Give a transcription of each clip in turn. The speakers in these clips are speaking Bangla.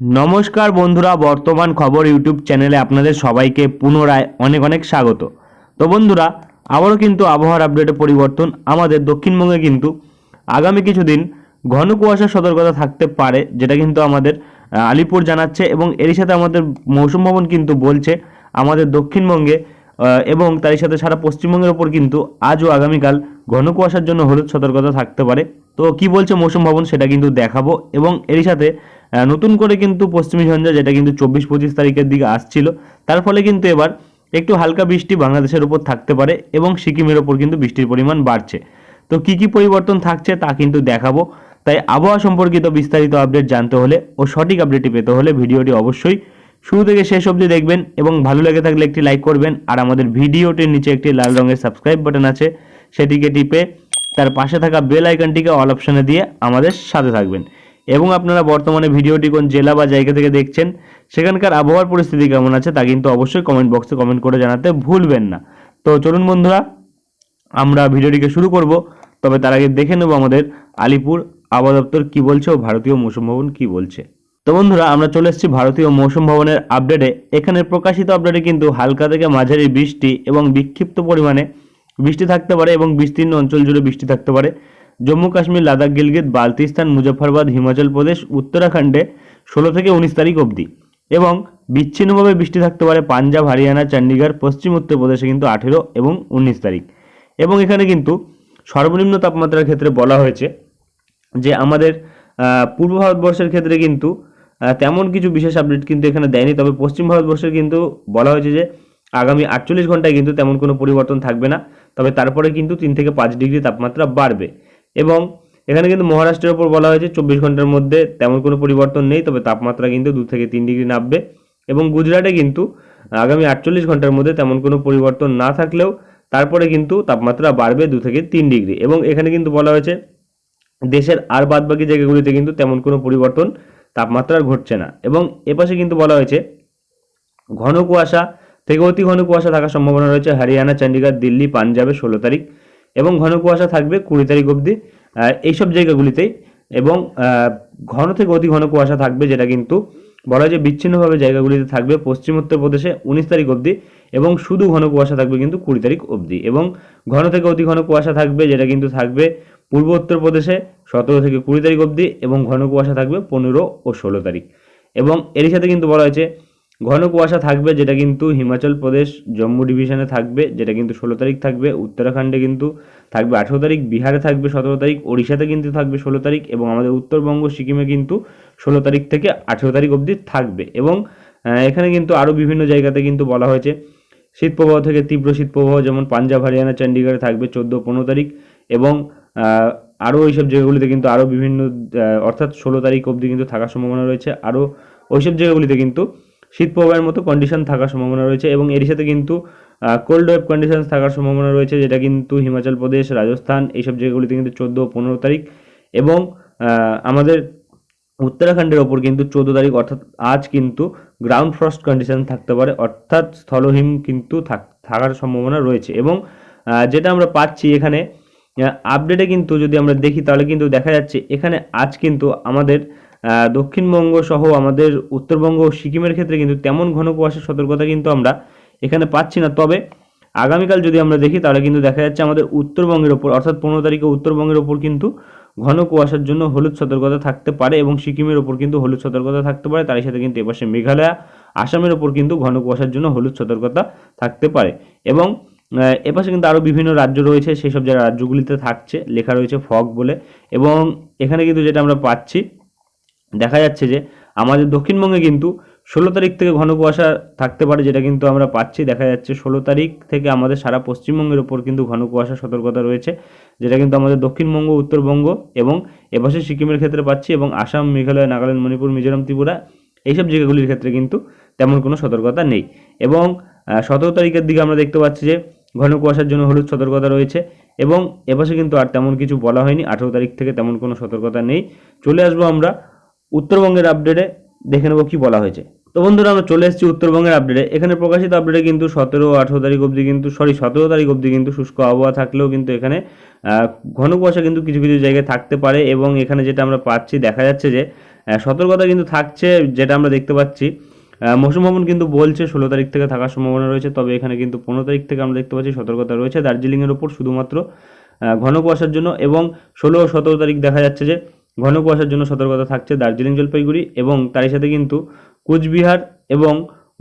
নমস্কার বন্ধুরা, বর্তমান খবর ইউটিউব চ্যানেলে আপনাদের সবাইকে পুনরায় অনেক অনেক স্বাগত। তো বন্ধুরা, আবারও কিন্তু আবহাওয়ার আপডেটে পরিবর্তন আমাদের দক্ষিণবঙ্গে কিন্তু আগামী কিছুদিন ঘন কুয়াশার সতর্কতা থাকতে পারে, যেটা কিন্তু আমাদের আলিপুর জানাচ্ছে এবং এরই সাথে আমাদের মৌসুম ভবন কিন্তু বলছে আমাদের দক্ষিণবঙ্গে এবং তারই সাথে সারা পশ্চিমবঙ্গের ওপর কিন্তু আজও আগামীকাল ঘন কুয়াশার জন্য হলুদ সতর্কতা থাকতে পারে। তো কি বলছে মৌসুম ভবন সেটা কিন্তু দেখাবো। এবং এরই সাথে নতুন করে কিন্তু পশ্চিমী ঝঞ্ঝা, যেটা কিন্তু চব্বিশ পঁচিশ তারিখের দিকে আসছিল, তার ফলে কিন্তু এবার একটু হালকা বৃষ্টি বাংলাদেশের উপর থাকতে পারে এবং সিকিমের ওপর কিন্তু বৃষ্টির পরিমাণ বাড়ছে। তো কি কি পরিবর্তন থাকছে তা কিন্তু দেখাবো। তাই আবহাওয়া সম্পর্কিত বিস্তারিত আপডেট জানতে হলে ও সঠিক আপডেটটি পেতে হলে ভিডিওটি অবশ্যই শুরু থেকে শেষ অবধি দেখবেন এবং ভালো লেগে থাকলে একটি লাইক করবেন। আর আমাদের ভিডিওটির নিচে একটি লাল রঙের সাবস্ক্রাইব বাটন আছে, সেটিকে টিপে তার পাশে থাকা বেল আইকনটিকে অল অপশনে দিয়ে আমাদের সাথে থাকবেন। এবং আপনারা বর্তমানে ভিডিওটি কোন জেলা বা জায়গা থেকে দেখছেন, সেখানকার আবহাওয়ার পরিস্থিতি কেমন আছে তা কিন্তু অবশ্যই কমেন্ট বক্সে কমেন্ট করে জানাতে ভুলবেন না। তো চলুন বন্ধুরা, আমরা ভিডিওটিকে শুরু করব। তবে তার আগে দেখে নেব আমাদের আলিপুর আবহাওয়া দপ্তর কী বলছে ও ভারতীয় মৌসুম ভবন কী বলছে। তো বন্ধুরা, আমরা চলে এসেছি ভারতীয় মৌসুম ভবনের আপডেটে এখানে প্রকাশিত আপডেটে কিন্তু হালকা থেকে মাঝারি বৃষ্টি এবং বিক্ষিপ্ত পরিমাণে বৃষ্টি থাকতে পারে এবং বিস্তীর্ণ অঞ্চল জুড়ে বৃষ্টি থাকতে পারে। জম্মু কাশ্মীর, লাদাখ, গিলগিত, বালতিস্তান, মুজফ্ফরবাদ, হিমাচল প্রদেশ, উত্তরাখণ্ডে ষোলো থেকে উনিশ তারিখ অবধি। এবং বিচ্ছিন্নভাবে বৃষ্টি থাকতে পারে পাঞ্জাব, হরিয়ানা চণ্ডীগড় পশ্চিম উত্তরপ্রদেশে কিন্তু আঠেরো এবং উনিশ তারিখ। এবং এখানে কিন্তু সর্বনিম্ন তাপমাত্রার ক্ষেত্রে বলা হয়েছে যে আমাদের পূর্ব ভারতবর্ষের ক্ষেত্রে কিন্তু তেমন কিছু বিশেষ আপডেট কিন্তু এখানে দেয়নি। তবে পশ্চিম ভারতবর্ষের কিন্তু বলা হয়েছে যে আগামী আটচল্লিশ ঘন্টায় কিন্তু তেমন কোনো পরিবর্তন থাকবে না। তবে তারপরে কিন্তু তিন থেকে পাঁচ ডিগ্রি তাপমাত্রা বাড়বে। এবং এখানে কিন্তু মহারাষ্ট্রের ওপর বলা হয়েছে চব্বিশ ঘণ্টার মধ্যে তেমন কোনো পরিবর্তন নেই, তবে তাপমাত্রা কিন্তু দু থেকে তিন ডিগ্রি নামবে। এবং গুজরাটে কিন্তু আগামী আটচল্লিশ ঘণ্টার মধ্যে তেমন কোনো পরিবর্তন না থাকলেও তারপরে কিন্তু তাপমাত্রা বাড়বে দু থেকে তিন ডিগ্রি। এবং এখানে কিন্তু বলা হয়েছে, দেশের আর বাদবাকি জায়গাগুলিতে কিন্তু তেমন কোনো পরিবর্তন তাপমাত্রার ঘটছে না। এবং এপাশে কিন্তু বলা হয়েছে, ঘন কুয়াশা থেকে অতি ঘন কুয়াশা থাকার সম্ভাবনা রয়েছে হরিয়ানা চণ্ডীগড় দিল্লি, পাঞ্জাবে ষোলো তারিখ এবং ঘন কুয়াশা থাকবে কুড়ি তারিখ অবধি। এইসব জায়গাগুলিতেই এবং ঘন থেকে অতি ঘন কুয়াশা থাকবে যেটা কিন্তু বলা হয় যে বিচ্ছিন্নভাবে জায়গাগুলিতে থাকবে পশ্চিম উত্তরপ্রদেশে উনিশ তারিখ অবধি এবং শুধু ঘন কুয়াশা থাকবে কিন্তু কুড়ি তারিখ অবধি এবং ঘন থেকে অতি ঘন কুয়াশা থাকবে যেটা কিন্তু থাকবে পূর্ব উত্তরপ্রদেশে সতেরো থেকে কুড়ি তারিখ অবধি এবং ঘন কুয়াশা থাকবে পনেরো ও ষোলো তারিখ এবং এরই সাথে কিন্তু বলা হয়েছে ঘন কুয়াশা থাকবে, যেটা কিন্তু হিমাচল প্রদেশ, জম্মু ডিভিশনে থাকবে, যেটা কিন্তু ষোলো তারিখ থাকবে, উত্তরাখণ্ডে কিন্তু থাকবে আঠেরো তারিখ, বিহারে থাকবে সতেরো তারিখ, ওড়িশাতে কিন্তু থাকবে ষোলো তারিখ, এবং আমাদের উত্তরবঙ্গ, সিকিমে কিন্তু ষোলো তারিখ থেকে আঠেরো তারিখ অবধি থাকবে। এবং এখানে কিন্তু আরও বিভিন্ন জায়গাতে কিন্তু বলা হয়েছে, শীত প্রবাহ থেকে তীব্র শীত প্রবাহ, যেমন পাঞ্জাব, হরিয়ানা, চণ্ডীগড়ে থাকবে চোদ্দ পনেরো তারিখ, এবং আরও এইসব জায়গাগুলিতে কিন্তু আরও বিভিন্ন অর্থাৎ ষোলো তারিখ অবধি কিন্তু থাকার সম্ভাবনা রয়েছে আরও ওইসব জায়গাগুলিতে কিন্তু শীত প্রবাহের মতো কন্ডিশন থাকার সম্ভাবনা রয়েছে এবং এর সাথে কিন্তু কোল্ড ওয়েভ কন্ডিশন থাকার সম্ভাবনা রয়েছে, যেটা কিন্তু হিমাচল প্রদেশ, রাজস্থান এইসব জায়গাগুলিতে কিন্তু চোদ্দ পনেরো তারিখ এবং আমাদের উত্তরাখণ্ডের ওপর কিন্তু চোদ্দ তারিখ অর্থাৎ আজ কিন্তু গ্রাউন্ড ফ্রস্ট কন্ডিশন থাকতে পারে, অর্থাৎ স্থলহিম কিন্তু থাক- থাকার সম্ভাবনা রয়েছে এবং যেটা আমরা পাচ্ছি এখানে আপডেটে কিন্তু যদি আমরা দেখি তাহলে কিন্তু দেখা যাচ্ছে এখানে আজ কিন্তু আমাদের দক্ষিণবঙ্গ সহ আমাদের উত্তরবঙ্গ ও সিকিমের ক্ষেত্রে কিন্তু তেমন ঘন কুয়াশার সতর্কতা কিন্তু আমরা এখানে পাচ্ছি না। তবে আগামীকাল যদি আমরা দেখি, তাহলে কিন্তু দেখা যাচ্ছে আমাদের উত্তরবঙ্গের ওপর, অর্থাৎ পনেরো তারিখে উত্তরবঙ্গের ওপর কিন্তু ঘন কুয়াশার জন্য হলুদ সতর্কতা থাকতে পারে এবং সিকিমের ওপর কিন্তু হলুদ সতর্কতা থাকতে পারে। তার সাথে কিন্তু এপাশে মেঘালয়, আসামের ওপর কিন্তু ঘন কুয়াশার জন্য হলুদ সতর্কতা থাকতে পারে। এবং এপাশে কিন্তু আরও বিভিন্ন রাজ্য রয়েছে সেই সব যারা রাজ্যগুলিতে থাকছে, লেখা রয়েছে ফগ বলে। এবং এখানে কিন্তু যেটা আমরা পাচ্ছি দেখা যাচ্ছে যে আমাদের দক্ষিণবঙ্গে কিন্তু ষোলো তারিখ থেকে ঘন কুয়াশা থাকতে পারে, যেটা কিন্তু আমরা পাচ্ছি। দেখা যাচ্ছে ষোলো তারিখ থেকে আমাদের সারা পশ্চিমবঙ্গের ওপর কিন্তু ঘন কুয়াশা সতর্কতা রয়েছে, যেটা কিন্তু আমাদের দক্ষিণবঙ্গ, উত্তরবঙ্গ এবং এপাশে সিকিমের ক্ষেত্রে পাচ্ছি এবং আসাম, মেঘালয়, নাগাল্যান্ড, মণিপুর, মিজোরাম, ত্রিপুরা এইসব জায়গাগুলির ক্ষেত্রে কিন্তু তেমন কোনো সতর্কতা নেই। এবং সতেরো তারিখের দিকে আমরা দেখতে পাচ্ছি যে ঘন কুয়াশার জন্য হলুদ সতর্কতা রয়েছে এবং এপাশে কিন্তু আর তেমন কিছু বলা হয়নি। আঠেরো তারিখ থেকে তেমন কোনো সতর্কতা নেই। চলে আসব আমরা উত্তরবঙ্গের আপডেটে দেখে নেব কি বলা হয়েছে। তো বন্ধুরা, আমরা চলে এসেছি উত্তরবঙ্গের আপডেটে এখানে প্রকাশিত আপডেটে কিন্তু সতেরো, আঠেরো তারিখ অবধি কিন্তু সরি সতেরো তারিখ অবধি কিন্তু শুষ্ক আবহাওয়া থাকলেও কিন্তু এখানে ঘন কুয়াশা কিন্তু কিছু কিছু জায়গায় থাকতে পারে এবং এখানে যেটা আমরা পাচ্ছি, দেখা যাচ্ছে যে সতর্কতা কিন্তু থাকছে, যেটা আমরা দেখতে পাচ্ছি। মৌসুম ভবন কিন্তু বলছে ষোলো তারিখ থেকে থাকার সম্ভাবনা রয়েছে, তবে এখানে কিন্তু পনেরো তারিখ থেকে আমরা দেখতে পাচ্ছি সতর্কতা রয়েছে। দার্জিলিংয়ের ওপর শুধুমাত্র ঘন কুয়াশার জন্য এবং ষোলো, সতেরো তারিখ দেখা যাচ্ছে যে ঘন কুয়াশার জন্য সতর্কতা থাকছে দার্জিলিং জলপাইগুড়ি এবং তারই সাথে কিন্তু কুচবিহার এবং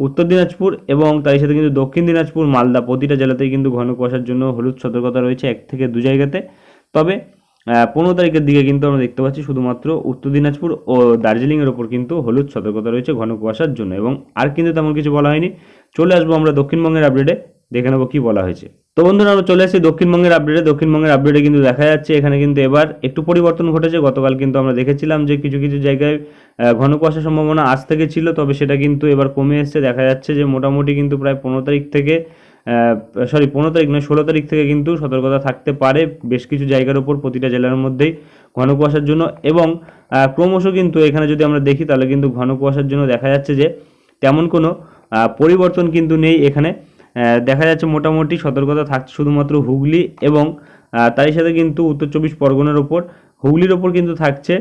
উত্তর দিনাজপুর এবং তারই সাথে কিন্তু দক্ষিণ দিনাজপুর, মালদা প্রতিটা জেলাতেই কিন্তু ঘন কুয়াশার জন্য হলুদ সতর্কতা রয়েছে এক থেকে দু জায়গাতে। তবে পনেরো তারিখের দিকে কিন্তু আমরা দেখতে পাচ্ছি শুধুমাত্র উত্তর দিনাজপুর ও দার্জিলিংয়ের ওপর কিন্তু হলুদ সতর্কতা রয়েছে ঘন কুয়াশার জন্য এবং আর কিন্তু তেমন কিছু বলা হয়নি। চলে আসব আমরা দক্ষিণবঙ্গের আপডেটে দেখে নেব কি বলা হয়েছে। তো বন্ধুরা, আমরা চলে এসেছি দক্ষিণবঙ্গের আপডেটে দক্ষিণবঙ্গের আপডেটে কিন্তু দেখা যাচ্ছে, এখানে কিন্তু এবার একটু পরিবর্তন ঘটেছে। গতকাল কিন্তু আমরা দেখেছিলাম যে কিছু কিছু জায়গায় ঘন কুয়াশার সম্ভাবনা আজ থেকে ছিল, তবে সেটা কিন্তু এবার কমে এসেছে। দেখা যাচ্ছে যে মোটামুটি কিন্তু প্রায় পনেরো তারিখ থেকে সরি পনেরো তারিখ নয়, ষোলো তারিখ থেকে কিন্তু সতর্কতা থাকতে পারে বেশ কিছু জায়গার উপর, প্রতিটা জেলার মধ্যেই ঘন কুয়াশার জন্য। এবং ক্রমশ কিন্তু এখানে যদি আমরা দেখি, তাহলে কিন্তু ঘন কুয়াশার জন্য দেখা যাচ্ছে যে তেমন কোনো পরিবর্তন কিন্তু নেই এখানে। দেখা যাচ্ছে মোটামুটি সতর্কতা থাকছে শুধুমাত্র হুগলি এবং তারই সাথে কিন্তু উত্তর চব্বিশ পরগনার ওপর হুগলির ওপর কিন্তু থাকছে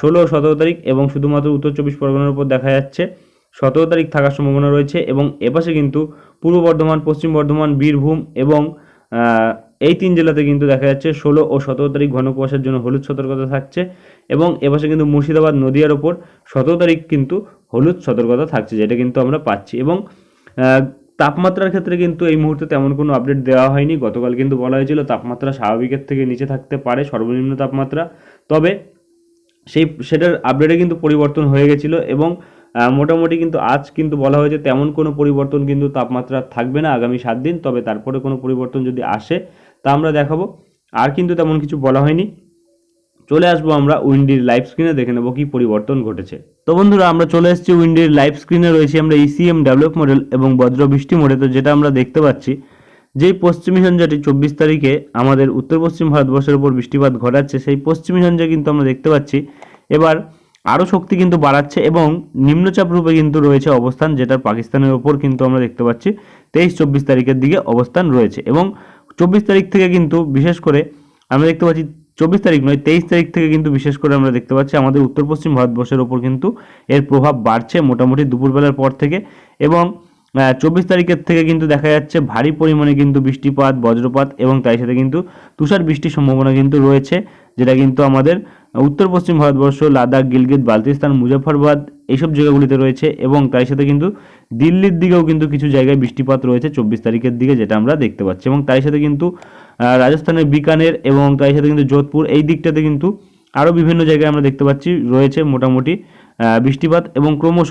ষোলো ও সতেরো তারিখ এবং শুধুমাত্র উত্তর চব্বিশ পরগনার উপর দেখা যাচ্ছে। সতেরো তারিখ থাকার সম্ভাবনা রয়েছে এবং এপাশে কিন্তু পূর্ব বর্ধমান, পশ্চিম বর্ধমান, বীরভূম এবং এই তিন জেলাতে কিন্তু দেখা যাচ্ছে ষোলো ও সতেরো তারিখ ঘন কুয়াশার জন্য হলুদ সতর্কতা থাকছে এবং এপাশে কিন্তু মুর্শিদাবাদ, নদিয়ার ওপর সতেরো তারিখ কিন্তু হলুদ সতর্কতা থাকছে, যেটা কিন্তু আমরা পাচ্ছি এবং তাপমাত্রার ক্ষেত্রে কিন্তু এই মুহূর্তে তেমন কোনো আপডেট দেওয়া হয়নি। গতকাল কিন্তু বলা হয়েছিল তাপমাত্রা স্বাভাবিকের থেকে নিচে থাকতে পারে, সর্বনিম্ন তাপমাত্রা। তবে সেই, সেটার আপডেটে কিন্তু পরিবর্তন হয়ে গেছিল এবং মোটামুটি কিন্তু আজ কিন্তু বলা হয়েছে তেমন কোনো পরিবর্তন কিন্তু তাপমাত্রা থাকবে না আগামী সাত দিন। তবে তারপরে কোনো পরিবর্তন যদি আসে, তা আমরা দেখাবো। আর কিন্তু তেমন কিছু বলা হয়নি। চলে আসব আমরা উইন্ডির লাইভ স্ক্রিনে, দেখে নেব কি পরিবর্তন ঘটেছে। তো বন্ধুরা, আমরা চলে এসেছি উইন্ডির লাইভ স্ক্রিনে, রয়েছে আমরা ইসিএম ডেভেলপ মডেল এবং বজ্র বৃষ্টি মোডে তো যেটা আমরা দেখতে পাচ্ছি, যেই পশ্চিমী ঝঞ্ঝাটি চব্বিশ তারিখে আমাদের উত্তর পশ্চিম ভারতবর্ষের উপর বৃষ্টিপাত ঘটাচ্ছে, সেই পশ্চিমী ঝঞ্ঝা কিন্তু আমরা দেখতে পাচ্ছি। এবার আরও শক্তি কিন্তু বাড়াচ্ছে এবং নিম্নচাপ রূপে কিন্তু রয়েছে অবস্থান, যেটা পাকিস্তানের ওপর কিন্তু আমরা দেখতে পাচ্ছি। তেইশ, চব্বিশ তারিখের দিকে অবস্থান রয়েছে এবং চব্বিশ তারিখ থেকে কিন্তু বিশেষ করে আমরা দেখতে পাচ্ছি চব্বিশ তারিখ নয়, তেইশ তারিখ থেকে কিন্তু বিশেষ করে আমরা দেখতে পাচ্ছি আমাদের উত্তর পশ্চিম ভারতবর্ষের ওপর কিন্তু এর প্রভাব বাড়ছে মোটামুটি দুপুরবেলার পর থেকে এবং চব্বিশ তারিখের থেকে কিন্তু দেখা যাচ্ছে ভারী পরিমাণে কিন্তু বৃষ্টিপাত, বজ্রপাত এবং তাই সাথে কিন্তু তুষার বৃষ্টির সম্ভাবনা কিন্তু রয়েছে, যেটা কিন্তু আমাদের উত্তর পশ্চিম ভারতবর্ষ, লাদাখ, গিলগিত বালতিস্তান মুজাফরবাদ এইসব জায়গাগুলিতে রয়েছে এবং তার সাথে কিন্তু দিল্লির দিকেও কিন্তু কিছু জায়গায় বৃষ্টিপাত রয়েছে চব্বিশ তারিখের দিকে যেটা আমরা দেখতে পাচ্ছি এবং তার সাথে কিন্তু রাজস্থানের বিকানের এবং তার সাথে কিন্তু যোধপুর, এই দিকটাতে কিন্তু আরও বিভিন্ন জায়গায় আমরা দেখতে পাচ্ছি, রয়েছে মোটামুটি বৃষ্টিপাত এবং ক্রমশ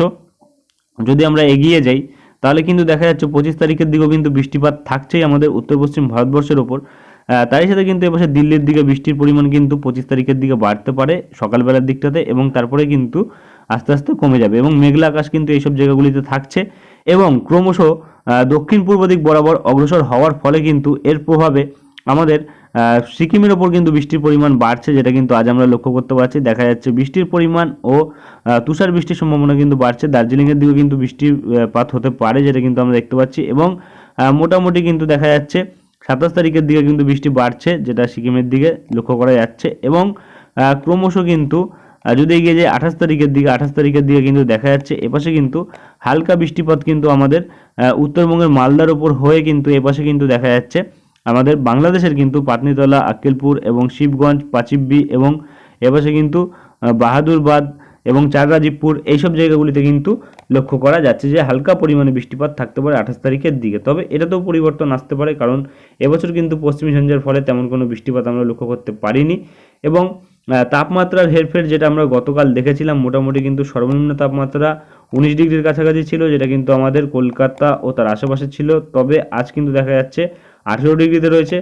যদি আমরা এগিয়ে যাই, তাহলে কিন্তু দেখা যাচ্ছে পঁচিশ তারিখের দিকেও কিন্তু বৃষ্টিপাত থাকছেই আমাদের উত্তর পশ্চিম ভারতবর্ষের ওপর। তারই সাথে কিন্তু এপাশে দিল্লির দিকে বৃষ্টির পরিমাণ কিন্তু পঁচিশ তারিখের দিকে বাড়তে পারে সকালবেলার দিকটাতে এবং তারপরে কিন্তু আস্তে আস্তে কমে যাবে এবং মেঘলা আকাশ কিন্তু এইসব জায়গাগুলিতে থাকছে এবং ক্রমশ দক্ষিণ পূর্ব দিক বরাবর অগ্রসর হওয়ার ফলে কিন্তু এর প্রভাবে আমাদের সিকিমের ওপর কিন্তু বৃষ্টির পরিমাণ বাড়ছে, যেটা কিন্তু আজ আমরা লক্ষ্য করতে পারছি। দেখা যাচ্ছে বৃষ্টির পরিমাণ ও তুষার বৃষ্টির সম্ভাবনা কিন্তু বাড়ছে। দার্জিলিংয়ের দিকেও কিন্তু বৃষ্টিপাত হতে পারে, যেটা কিন্তু আমরা দেখতে পাচ্ছি। এবং মোটামুটি কিন্তু দেখা যাচ্ছে সাতাশ তারিখের দিকে কিন্তু বৃষ্টি বাড়ছে, যেটা সিকিমের দিকে লক্ষ্য করা যাচ্ছে। এবং ক্রমশ কিন্তু যদি এগিয়ে যায় আঠাশ তারিখের দিকে, আঠাশ তারিখের দিকে কিন্তু দেখা যাচ্ছে, এপাশে কিন্তু হালকা বৃষ্টিপাত কিন্তু আমাদের উত্তরবঙ্গের মালদার ওপর হয়ে কিন্তু এপাশে কিন্তু দেখা যাচ্ছে। আমাদের বাংলাদেশের কিন্তু পাটনিতলা, আক্কেলপুর এবং শিবগঞ্জ, পাচিব্বি এবং এপাশে কিন্তু বাহাদুরবাদ এবং চাররাজীবপুর এইসব জায়গাগুলিতে কিন্তু লক্ষ্য করা যাচ্ছে যে হালকা পরিমাণে বৃষ্টিপাত থাকতে পারে আঠাশ তারিখের দিকে। তবে এটাতেও পরিবর্তন আসতে পারে কারণ এবছর কিন্তু পশ্চিমী ঝঞ্ঝার ফলে তেমন কোনো বৃষ্টিপাত আমরা লক্ষ্য করতে পারিনি এবং তাপমাত্রার হেরফের যেটা আমরা গতকাল দেখেছিলাম মোটামুটি কিন্তু সর্বনিম্ন তাপমাত্রা উনিশ ডিগ্রির কাছাকাছি ছিল, যেটা কিন্তু আমাদের কলকাতা ও তার আশেপাশে ছিল। তবে আজ কিন্তু দেখা যাচ্ছে আঠেরো ডিগ্রিতে রয়েছে,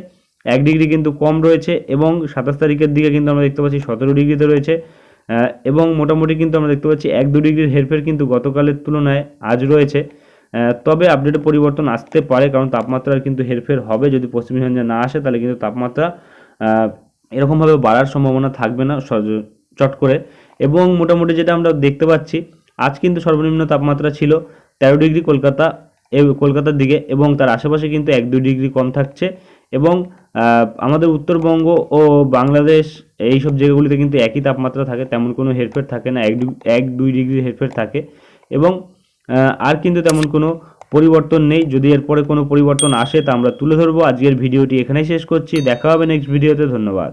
এক ডিগ্রি কিন্তু কম রয়েছে এবং সাতাশ তারিখের দিকে কিন্তু আমরা দেখতে পাচ্ছি সতেরো ডিগ্রিতে রয়েছে এবং মোটামুটি কিন্তু আমরা দেখতে পাচ্ছি এক দু ডিগ্রির হেরফের কিন্তু গতকালের তুলনায় আজ রয়েছে তবে আপডেটে পরিবর্তন আসতে পারে কারণ তাপমাত্রার কিন্তু হেরফের হবে, যদি পশ্চিমী ঝঞ্ঝা না আসে তাহলে কিন্তু তাপমাত্রা এরকমভাবে বাড়ার সম্ভাবনা থাকবে না চট করে, এবং মোটামুটি যেটা আমরা দেখতে পাচ্ছি, আজ কিন্তু সর্বনিম্ন তাপমাত্রা ছিল তেরো ডিগ্রি কলকাতা কলকাতার দিকে এবং তার আশেপাশে কিন্তু এক দুই ডিগ্রি কম থাকছে এবং আমাদের উত্তরবঙ্গ ও বাংলাদেশ এই সব জায়গাগুলিতে কিন্তু একই তাপমাত্রা থাকে, তেমন কোনো হেরফের থাকে না, এক এক দুই ডিগ্রি হেরফের থাকে এবং আর কিন্তু তেমন কোনো পরিবর্তন নেই। যদি এরপরে কোনো পরিবর্তন আসে তা আমরা তুলে ধরবো। আজকের ভিডিওটি এখানেই শেষ করছি। দেখা হবে নেক্সট ভিডিওতে ধন্যবাদ।